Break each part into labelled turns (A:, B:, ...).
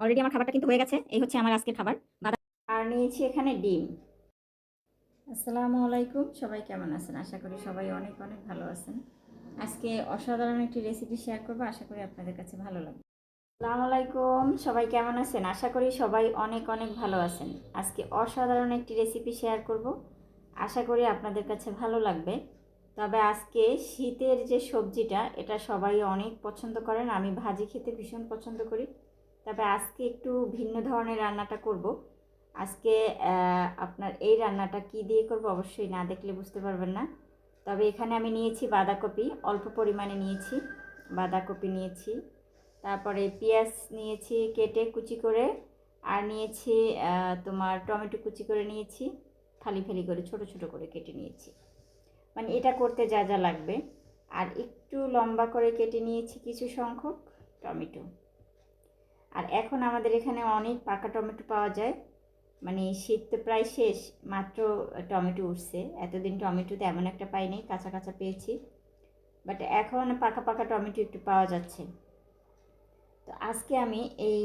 A: Already আমার খাবারটা কিন্তু হয়ে গেছে। এই হচ্ছে আমার আজকের খাবার। আর নিয়েছি এখানে ডিম। আসসালামু আলাইকুম। সবাই কেমন আছেন? আশা করি সবাই অনেক অনেক ভালো আছেন। আজকে অসাধারণ একটি রেসিপি শেয়ার করব। আশা করি আপনাদের কাছে ভালো লাগবে। আসসালামু আলাইকুম। সবাই কেমন আছেন? আশা করি সবাই অনেক অনেক ভালো আছেন। আজকে অসাধারণ একটি রেসিপি শেয়ার করব। আশা করি আপনাদের কাছে ভালো লাগবে। তবে আজকে শীতের যে সবজিটা এটা সবাই অনেক পছন্দ করেন। আমি ভাজি খেতে ভীষণ পছন্দ করি। তবে আজকে একটু ভিন্ন ধরনের রান্নাটা করব। আজকে আপনার এই রান্নাটা কি দিয়ে করব অবশ্যই না দেখলে বুঝতে পারবেন না। তবে এখানে আমি নিয়েছি বাঁধাকপি, অল্প পরিমাণে নিয়েছি, বাঁধাকপি নিয়েছি। তারপরে পেঁয়াজ নিয়েছি কেটে কুচি করে, আর নিয়েছি তোমার টমেটো কুচি করে নিয়েছি ফালি ফালি করে, ছোট ছোট করে কেটে নিয়েছি। মানে এটা করতে যা যা লাগবে। আর একটু লম্বা করে কেটে নিয়েছি কিছু সংখ্যক টমেটো। আর এখন আমাদের এখানে অনেক পাকা টমেটো পাওয়া যায়। মানে শীত তো প্রায় শেষ, মাত্র টমেটো উঠছে। এতদিন টমেটো তেমন একটা পাইনি, কাঁচা কাঁচা পেয়েছি। বাট এখন পাকা পাকা টমেটো একটু পাওয়া যাচ্ছে। তো আজকে আমি এই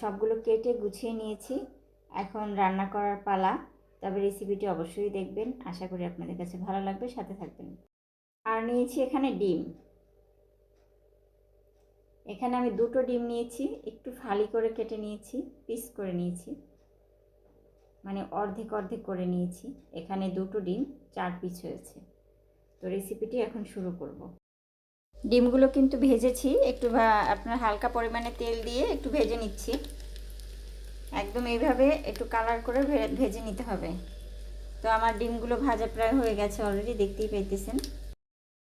A: সবগুলো কেটে গুছিয়ে নিয়েছি। এখন রান্না করার পালা। তবে রেসিপিটি অবশ্যই দেখবেন। আশা করি আপনাদের কাছে ভালো লাগবে। সাথে থাকবেন। আর নিয়েছি এখানে ডিম। এখানে আমি দুটো ডিম নিয়েছি, একটু ফালি করে কেটে নিয়েছি, পিস করে নিয়েছি। মানে অর্ধেক অর্ধেক করে নিয়েছি। এখানে দুটো ডিম, চার পিস হয়েছে। তো রেসিপিটি এখন শুরু করব। ডিমগুলো কিন্তু ভেজেছি, একটু আপনার হালকা পরিমাণে তেল দিয়ে একটু ভেজে নিচ্ছি। একদম এইভাবে একটু কালার করে ভেজে নিতে হবে। তো আমার ডিমগুলো ভাজা প্রায় হয়ে গেছে অলরেডি দেখতেই পাইতেছেন।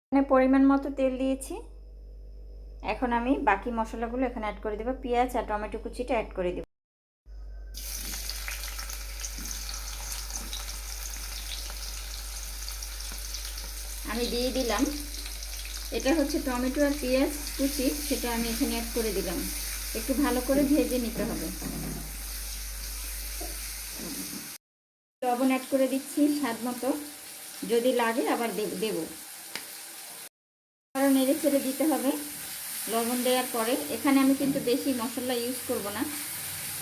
A: এখানে পরিমাণ মতো তেল দিয়েছি। এখন আমি বাকি মশলাগুলো এখানে অ্যাড করে দেবো। পেঁয়াজ আর টমেটো কুচিটা অ্যাড করে দেবো। আমি দিয়ে দিলাম। এটা হচ্ছে টমেটো আর পেঁয়াজ কুচি, সেটা আমি এখানে অ্যাড করে দিলাম। একটু ভালো করে ভেজে নিতে হবে। লবণ অ্যাড করে দিচ্ছি স্বাদ মতো। যদি লাগে আবার দেব- দেবো। আরও নেড়ে ছেড়ে দিতে হবে। লবণ দেওয়ার পরে এখানে আমি কিন্তু বেশি মশলা ইউজ করব না।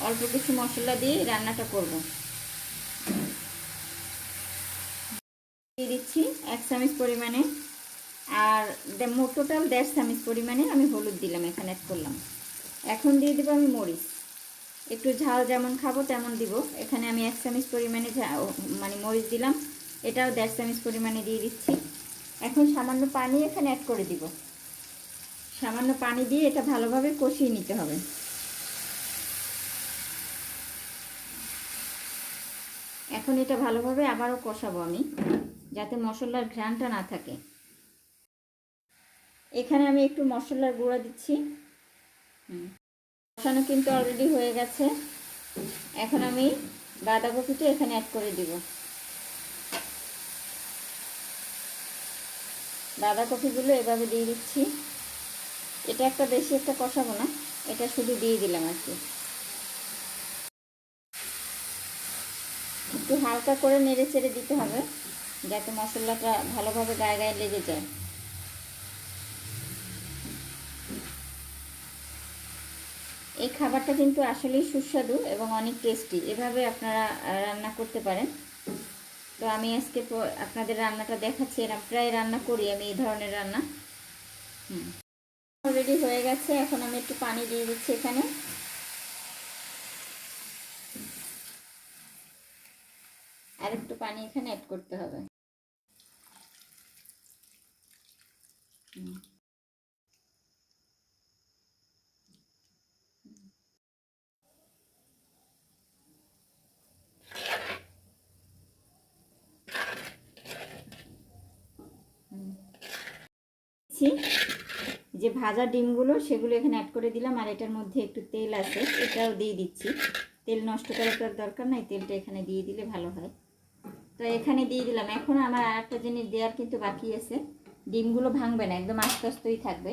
A: অল্প কিছু মশলা দিয়ে রান্নাটা করব। দিয়ে দিচ্ছি এক চামচ পরিমাণে আর টোটাল দেড় চামচ পরিমাণে আমি হলুদ দিলাম, এখানে অ্যাড করলাম। এখন দিয়ে দেবো আমি মরিচ। একটু ঝাল যেমন খাব তেমন দিব। এখানে আমি এক চামচ পরিমাণে মানে মরিচ দিলাম। এটাও দেড় চামচ পরিমাণে দিয়ে দিচ্ছি। এখন সামান্য পানি এখানে অ্যাড করে দিব। সামান্য পানি দিয়ে এটা ভালোভাবে কষিয়ে নিতে হবে। এখন এটা ভালোভাবে আবারও কষাবো আমি, যাতে মশলার ঘ্রাণটা না থাকে। এখানে আমি একটু মশলার গুঁড়া দিচ্ছি। কষানো কিন্তু অলরেডি হয়ে গেছে। এখন আমি বাঁধাকপিটা এখানে অ্যাড করে দিব। বাঁধাকপিগুলো এভাবে দিয়ে দিচ্ছি। এটা একটা বেশি একটা কষাবো না, এটা শুধু দিয়ে দিলাম আর কি। একটু হালকা করে নেড়ে চেড়ে দিতে হবে, যাতে মশলাটা ভালোভাবে গায়ে গায়ে লেগে যায়। এই খাবারটা কিন্তু আসলেই সুস্বাদু এবং অনেক টেস্টি এভাবে আপনারা রান্না করতে পারেন। তো আমি আজকে আপনাদের রান্নাটা দেখাচ্ছি প্রায় রান্না করি আমি এই ধরনের রান্না। হুম। অলরেডি হয়ে গেছে। এখন আমি একটু পানি দিয়ে দিচ্ছি এখানে। আর একটু পানি এখানে অ্যাড করতে হবে। হুম। যে ভাজা ডিমগুলো সেগুলো এখানে অ্যাড করে দিলাম, আর এটার মধ্যে একটু তেল আছে, এটাও দিয়ে দিচ্ছি। তেল নষ্ট করার তো দরকার নাই, তেলটা এখানে দিয়ে দিলে ভালো হয়। তো এখানে দিয়ে দিলাম। এখন আমার আর একটা জিনিস দেওয়ার কিন্তু বাকি আছে। ডিমগুলো ভাঙবে না, একদম আস্তে আস্তেই থাকবে।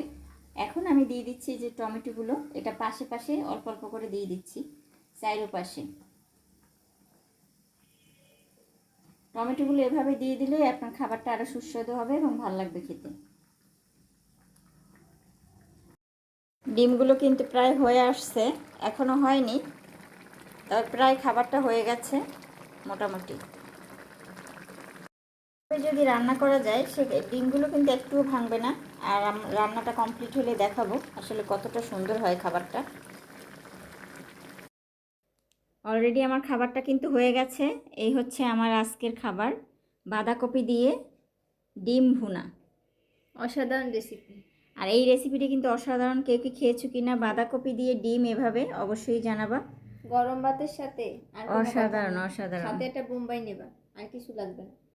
A: এখন আমি দিয়ে দিচ্ছি যে টমেটোগুলো, এটা পাশে পাশে অল্প অল্প করে দিয়ে দিচ্ছি চাইরো পাশে টমেটোগুলো এভাবে দিয়ে দিলে আপনার খাবারটা আরও সুস্বাদু হবে এবং ভালো লাগবে খেতে। ডিমগুলো কিন্তু প্রায় হয়ে আসছে এখনও হয়নি, তবে প্রায় খাবারটা হয়ে গেছে মোটামুটি। যদি রান্না করা যায়, সে ডিমগুলো কিন্তু একটুও ভাঙবে না, আর রান্নাটা কমপ্লিট হলে দেখাবো আসলে কতটা সুন্দর হয় খাবারটা। অলরেডি আমার খাবারটা কিন্তু হয়ে গেছে, এই হচ্ছে আমার আজকের খাবার, বাঁধাকপি দিয়ে ডিম ভুনা।
B: অসাধারণ রেসিপি
A: আর এই রেসিপিটি কিন্তু অসাধারণ। কেউ কি খেয়েছো কিনা? বাঁধাকপি দিয়ে ডিম এভাবে অবশ্যই জানাবা।
B: গরম ভাতের সাথে
A: অসাধারণ অসাধারণ।
B: সাথে একটা বোম্বাই নেবা আর কিছু লাগবে না।